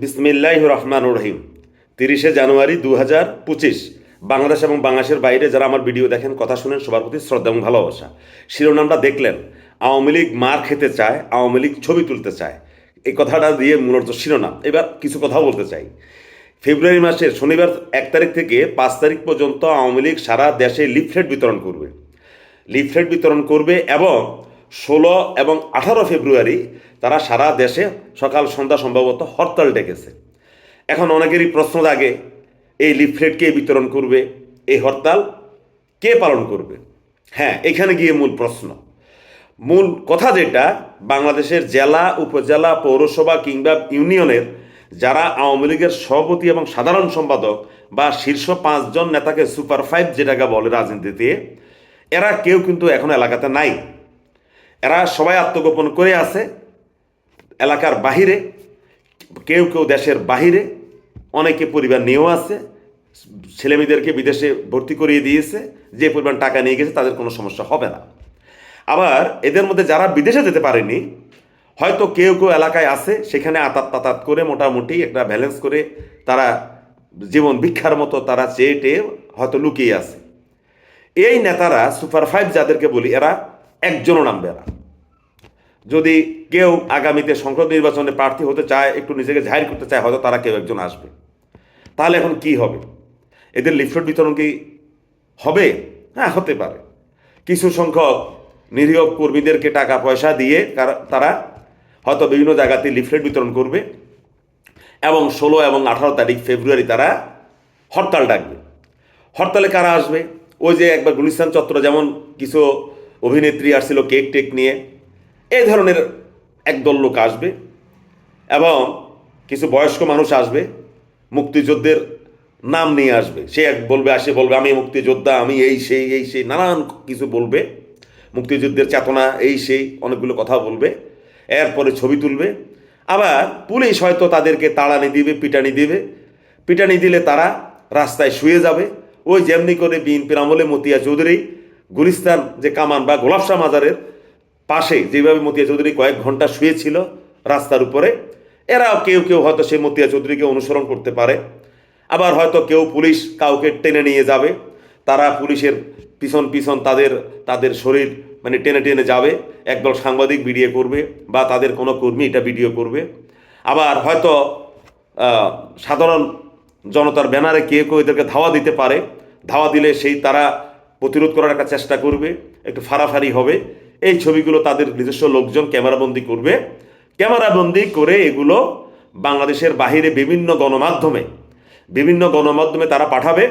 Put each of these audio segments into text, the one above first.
বিসমিল্লাহ রহমান রহিম। তিরিশে জানুয়ারি দু হাজার পঁচিশ। বাংলাদেশ এবং বাংলাদেশের বাইরে যারা আমার ভিডিও দেখেন, কথা শুনেন, সবার প্রতি শ্রদ্ধা এবং ভালোবাসা। শিরোনামটা দেখলেন, আওয়ামী লীগ মার খেতে চায়, আওয়ামী লীগ ছবি তুলতে চায়। এই কথাটা দিয়ে মূলত শিরোনাম। এবার কিছু কথাও বলতে চাই। ফেব্রুয়ারি মাসের শনিবার এক তারিখ থেকে পাঁচ তারিখ পর্যন্ত আওয়ামী লীগ সারা দেশে লিফলেট বিতরণ করবে। লিফলেট বিতরণ করবে এবং ষোলো এবং আঠারো ফেব্রুয়ারি তারা সারা দেশে সকাল, সন্ধ্যা সম্ভবত হরতাল ডেকেছে। এখন অনেকেরই প্রশ্ন জাগে, এই লিফলেট কে বিতরণ করবে? এই হরতাল কে পালন করবে? হ্যাঁ এখানে গিয়ে মূল প্রশ্ন। মূল কথা যেটা, বাংলাদেশের জেলা, উপজেলা, পৌরসভা কিংবা ইউনিয়নের যারা আওয়ামী লীগের সভাপতি এবং সাধারণ সম্পাদক বা শীর্ষ পাঁচজন নেতাকে সুপার ফাইভ যেটাকে বলে রাজনীতিতে, এরা কেউ কিন্তু এখন এলাকাতে নাই। এরা সবাই আত্মগোপন করে আছে এলাকার বাহিরে, কেউ কেউ দেশের বাহিরে, অনেকে পরিবার নিয়েও আছে, ছেলেমেয়েদেরকে বিদেশে ভর্তি করিয়ে দিয়েছে, যে পরিমাণ টাকা নিয়ে গেছে তাদের কোনো সমস্যা হবে না। আবার এদের মধ্যে যারা বিদেশে যেতে পারেনি, হয়তো কেউ কেউ এলাকায় আছে, সেখানে আতাত তাতাত করে মোটামুটি একটা ব্যালেন্স করে তারা জীবন ভিক্ষার মতো তারা চেয়ে টেয়ে হয়তো লুকিয়ে আছে। এই নেতারা সুপার ফাইভ যাদেরকে বলি, এরা একজনও নামবে এরা যদি কেউ আগামীতে সংসদ নির্বাচনে প্রার্থী হতে চায়, একটু নিজেকে জাহির করতে চায়, হয়তো তারা কেউ একজন আসবে। তাহলে এখন কি হবে? এদের লিফলেট বিতরণ কি হবে? হ্যাঁ হতে পারে। কিছু সংখ্যক নিরীহ কর্মীদেরকে টাকা পয়সা দিয়ে তারা হয়তো বিভিন্ন জায়গাতে লিফলেট বিতরণ করবে এবং ষোলো এবং আঠারো তারিখ ফেব্রুয়ারি তারা হরতাল ডাকবে। হরতালে কারা আসবে? ওই যে একবার গুলিস্তান চত্বর যেমন কিছু অভিনেত্রী আসছিল কেক টেক নিয়ে এই ধরনের একদল লোক আসবে এবং কিছু বয়স্ক মানুষ আসবে, মুক্তিযুদ্ধের নাম নিয়ে আসবে। সে এক বলবে আসে বলবে, আমি মুক্তিযোদ্ধা, আমি এই, সেই এই, সেই, নানান কিছু বলবে। মুক্তিযুদ্ধের চেতনা এই, সেই, অনেকগুলো কথা বলবে। এরপরে ছবি তুলবে। আবার পুলিশ হয়তো তাদেরকে তাড়ানি দিবে, পিটানি দিবে। পিটানি দিলে তারা রাস্তায় শুয়ে যাবে। ওই যেমনি করে বিএনপির আমলে মতিয়া চৌধুরী গুলিস্তান যে কামান বা গোলাপশাহ মাজারের পাশে যেভাবে মতিয়া চৌধুরী কয়েক ঘণ্টা শুয়েছিল রাস্তার উপরে, এরাও কেউ কেউ হয়তো সেই মতিয়া চৌধুরীকে অনুসরণ করতে পারে। আবার হয়তো কেউ পুলিশ কাউকে টেনে নিয়ে যাবে। তারা পুলিশের পিছন পিছন তাদের তাদের শরীর মানে টেনে টেনে যাবে। একদল সাংবাদিক ভিডিও করবে বা তাদের কোনো কর্মী এটা ভিডিও করবে। আবার হয়তো সাধারণ জনতার ব্যানারে কেউ কেউ এদেরকে ধাওয়া দিতে পারে। ধাওয়া দিলে সেই তারা প্রতিরোধ করার একটা চেষ্টা করবে। একটু ফাড়াফাড়ি হবে। এই ছবিগুলো তাদের নিজস্ব লোকজন ক্যামেরাবন্দি করবে। ক্যামেরাবন্দি করে এগুলো বাংলাদেশের বাহিরে বিভিন্ন গণমাধ্যমে বিভিন্ন গণমাধ্যমে তারা পাঠাবে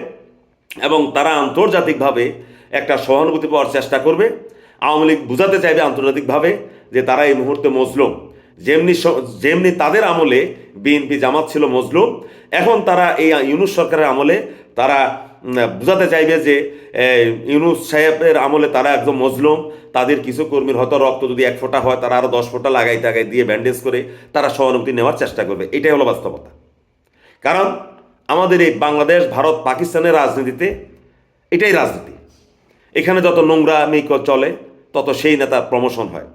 এবং তারা আন্তর্জাতিকভাবে একটা সহানুভূতি পাওয়ার চেষ্টা করবে। আওয়ামী লীগ বুঝাতে চাইবে আন্তর্জাতিকভাবে যে তারা এই মুহূর্তে মজলুম। যেমনি যেমনি তাদের আমলে বিএনপি জামাত ছিল মজলুম, এখন তারা এই ইউনুস সরকারের আমলে তারা বুঝাতে চাইবে যে ইউনুস সাহেবের আমলে তারা একদম মজলুম, তাদের কিছু কর্মীর হয়তো রক্ত যদি এক ফোঁটা হয়, তারা আরও দশ ফোঁটা লাগাই টাগাই দিয়ে ব্যান্ডেজ করে তারা সহানুভূতি নেওয়ার চেষ্টা করবে। এটাই হলো বাস্তবতা। কারণ আমাদের এই বাংলাদেশ, ভারত, পাকিস্তানের রাজনীতিতে এটাই রাজনীতি। এখানে যত নোংরামি চলে, তত সেই নেতার প্রমোশন হয়।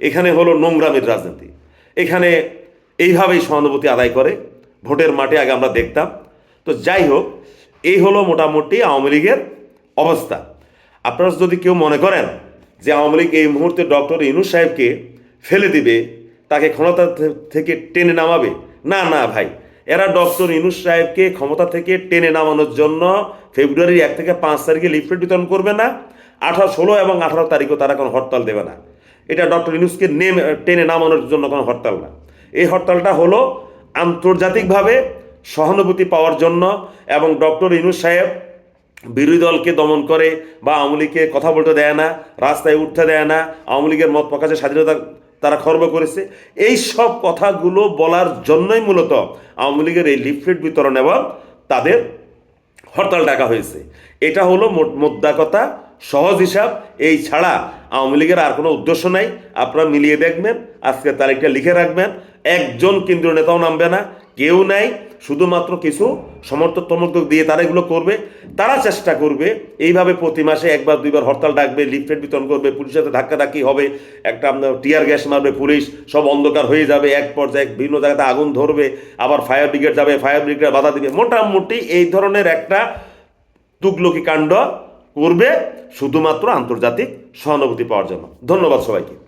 এখানে হলো নোংরামির রাজনীতি। এখানে এইভাবেই সহানুভূতি আদায় করে, ভোটের মাঠে আগে আমরা দেখতাম। তো যাই হোক এই হলো মোটামুটি আওয়ামী লীগের অবস্থা। আপনারা যদি কেউ মনে করেন যে আওয়ামী লীগ এই মুহূর্তে ডক্টর ইনু সাহেবকে ফেলে দিবে, তাকে ক্ষমতা থেকে টেনে নামাবে, না না, ভাই। এরা ডক্টর ইনুস সাহেবকে ক্ষমতা থেকে টেনে নামানোর জন্য ফেব্রুয়ারির এক থেকে পাঁচ তারিখে লিফলেট বিতরণ করবে না, আঠারো ষোলো এবং আঠারো তারিখও তারা কোনো হরতাল দেবে না। এটা ডক্টর ইনুসকে নেমে, টেনে নামানোর জন্য কোনো হরতাল না। এই হরতালটা হলো আন্তর্জাতিকভাবে সহানুভূতি পাওয়ার জন্য এবং ডক্টর ইনুস সাহেব বিরোধী দলকে দমন করে বা আওয়ামী লীগকে কথা বলতে দেয় না, রাস্তায় উঠতে দেয় না, আওয়ামী লীগের মত প্রকাশের স্বাধীনতা তারা খর্ব করেছে। এই সব কথাগুলো বলার জন্যই মূলত আওয়ামী লীগের এই লিফলেট বিতরণ এবং তাদের হরতাল ডাকা হয়েছে। এটা হলো মোদ্দা কথা, সহজ হিসাব। এই ছাড়া আওয়ামী লীগের আর কোনো উদ্দেশ্য নাই। আপনারা মিলিয়ে দেখবেন, আজকে তারিখটা লিখে রাখবেন। একজন কেন্দ্রীয় নেতাও নামবে না কেউ নাই, শুধুমাত্র কিছু সমর্থক দিয়ে তারা এগুলো করবে। তারা চেষ্টা করবে, এইভাবে প্রতি মাসে একবার, দুইবার হরতাল ডাকবে লিফলেট বিতরণ করবে, পুলিশের সাথে ধাক্কাধাক্কি হবে, একটা টিয়ার গ্যাস মারবে পুলিশ, সব অন্ধকার হয়ে যাবে, এক পর্যায়ে বিভিন্ন জায়গাতে আগুন ধরবে, আবার ফায়ার ব্রিগেড যাবে, ফায়ার ব্রিগেড বাধা দিবে। মোটামুটি এই ধরনের একটা তুগলকি কাণ্ড করবে শুধুমাত্র আন্তর্জাতিক সহানুভূতি পাওয়ার জন্য। ধন্যবাদ সবাইকে।